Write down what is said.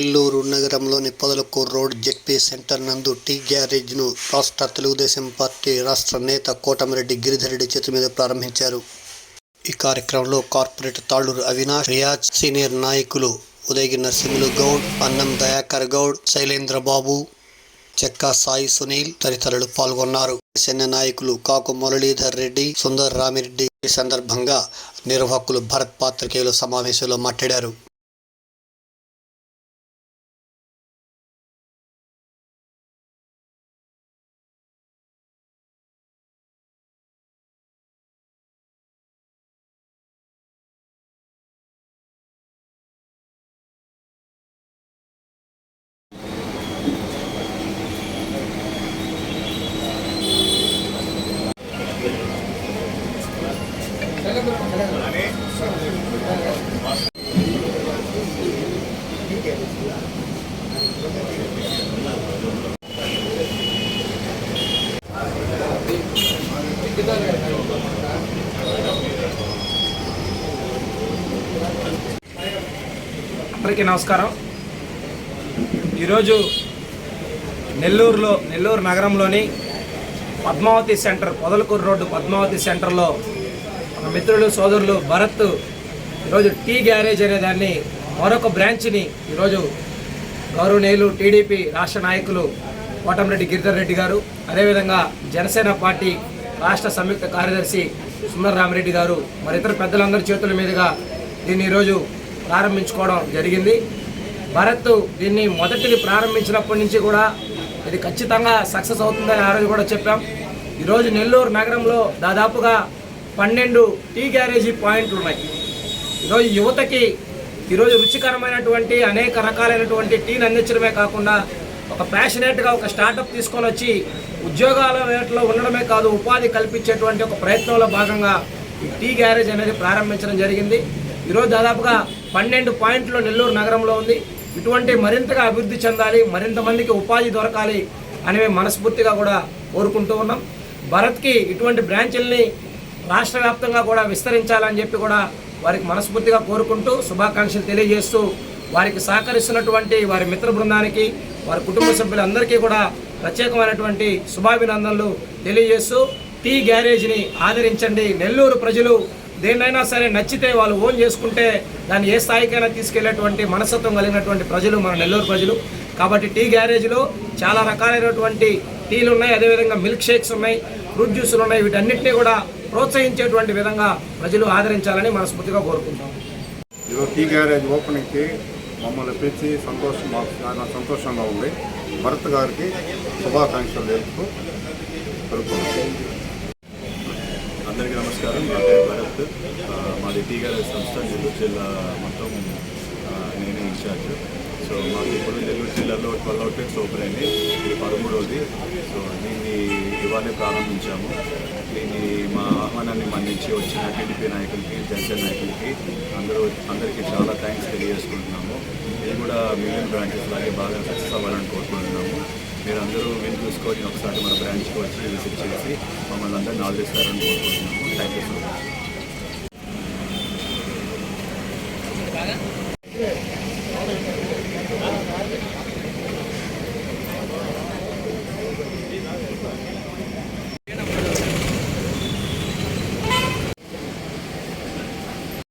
నెల్లూరు నగరంలోని Podalakur road ZP centre నందు tea గ్యారేజ్ను రాష్ట్ర తెలుగుదేశం పార్టీ రాష్ట్ర నేత కోటమిరెడ్డి గిరిధరెడ్డి చేతుల మీద ప్రారంభించారు. ఈ కార్యక్రమంలో కార్పొరేటర్ తాళూరు అవినాష్ రియాజ్ సీనియర్ నాయకులు ఉదయగి నరసింహులు గౌడ్ అన్నం దయాకర్ గౌడ్ శైలేంద్ర బాబు చెక్కా సాయి సునీల్ తదితరులు పాల్గొన్నారు. సెన్న నాయకులు కాకు మురళీధర్ రెడ్డి సుందర్ రామిరెడ్డి ఈ సందర్భంగా నిర్వాహకులు భరత్ పాత్రికేయుల సమావేశంలో మాట్లాడారు. అందరికీ నమస్కారం. ఈరోజు నెల్లూరులో నెల్లూరు నగరంలోని పద్మావతి సెంటర్ పొదలకూరు రోడ్డు పద్మావతి సెంటర్లో మన మిత్రులు సోదరులు భరత్ ఈరోజు టీ గ్యారేజ్ అనే దాన్ని మరొక బ్రాంచ్ని ఈరోజు గౌరవనీయులు టీడీపీ రాష్ట్ర నాయకులు కోటంరెడ్డి గిరిధర్ రెడ్డి గారు అదేవిధంగా జనసేన పార్టీ రాష్ట్ర సంయుక్త కార్యదర్శి సుందర రామరెడ్డి గారు మరి ఇతర పెద్దలందరి చేతుల మీదుగా దీన్ని ఈరోజు ప్రారంభించుకోవడం జరిగింది. భరత్ దీన్ని మొదటిది ప్రారంభించినప్పటి నుంచి కూడా ఇది ఖచ్చితంగా సక్సెస్ అవుతుందని ఆ రోజు కూడా చెప్పాం. ఈరోజు నెల్లూరు నగరంలో దాదాపుగా పన్నెండు టీ గ్యారేజీ పాయింట్లు ఉన్నాయి. ఈరోజు యువతకి ఈరోజు రుచికరమైనటువంటి అనేక రకాలైనటువంటి టీని అందించడమే కాకుండా ఒక ప్యాషనేట్గా ఒక స్టార్టప్ తీసుకొని వచ్చి ఉద్యోగాల వేటలో ఉండడమే కాదు ఉపాధి కల్పించేటువంటి ఒక ప్రయత్నంలో భాగంగా ఈ టీ గ్యారేజ్ అనేది ప్రారంభించడం జరిగింది. ఈరోజు దాదాపుగా పన్నెండు పాయింట్లు నెల్లూరు నగరంలో ఉంది. ఇటువంటి మరింతగా అభివృద్ధి చెందాలి మరింత మందికి ఉపాధి దొరకాలి అని మేము మనస్ఫూర్తిగా కూడా కోరుకుంటూ ఉన్నాం. భరత్కి ఇటువంటి బ్రాంచుల్ని రాష్ట్ర వ్యాప్తంగా కూడా విస్తరించాలని చెప్పి కూడా వారికి మనస్ఫూర్తిగా కోరుకుంటూ శుభాకాంక్షలు తెలియజేస్తూ వారికి సహకరిస్తున్నటువంటి వారి మిత్ర బృందానికి వారి కుటుంబ సభ్యులందరికీ కూడా ప్రత్యేకమైనటువంటి శుభాభినందనలు తెలియజేస్తూ టీ గ్యారేజ్ని ఆదరించండి. నెల్లూరు ప్రజలు దేన్నైనా సరే నచ్చితే వాళ్ళు ఓన్ చేసుకుంటే దాన్ని ఏ స్థాయికైనా తీసుకెళ్ళేటువంటి మనస్తత్వం కలిగినటువంటి ప్రజలు మన నెల్లూరు ప్రజలు. కాబట్టి టీ గ్యారేజ్లో చాలా రకాలైనటువంటి టీలు ఉన్నాయి. అదేవిధంగా మిల్క్ షేక్స్ ఉన్నాయి ఫ్రూట్ జ్యూసులు ఉన్నాయి. వీటన్నింటినీ కూడా ప్రోత్సహించేటువంటి విధంగా ప్రజలు ఆదరించాలని మనస్ఫూర్తిగా కోరుకుంటాం ఈరోజు టీ గ్యారేజ్ ఓపెనింగ్కి మమ్మల్ని పిలిచి సంతోషం మాకు చాలా సంతోషంగా ఉంది. భరత్ గారికి శుభాకాంక్షలు తెలుపుతూ అందరికీ నమస్కారం. నా పేరు భరత్. మాది టీ గ్యారేజ్ సంస్థ నెల్లూరు జిల్లా మొత్తం నేనే ఇన్ఛార్జ్ సో మాకు ఇప్పుడు నెల్లూరు జిల్లాలో ట్వెల్వ్ అవుట్లెట్స్ ఓపెన్ అయింది ఇది పదమూడవది సో దీన్ని ఇవాళే ప్రారంభించాము. దీన్ని మా ఆహ్వానాన్ని మన్నించి వచ్చిన టీడీపీ నాయకులకి జనసేన నాయకులకి అందరూ అందరికీ చాలా థ్యాంక్స్ తెలియజేసుకుంటున్నాము. ఇది కూడా మిగిలిన బ్రాంచెస్ లాగే బాగా సక్సెస్ అవ్వాలని కోరుకుంటున్నాము. అందరూ వీలు చూసుకొని ఒకసారి మన బ్రాంచ్కి వచ్చి విజిట్ చేసి మమ్మల్ని నాలెడ్జ్ ఆదరిస్తారని కోరుకుంటున్నాము. Thank you so much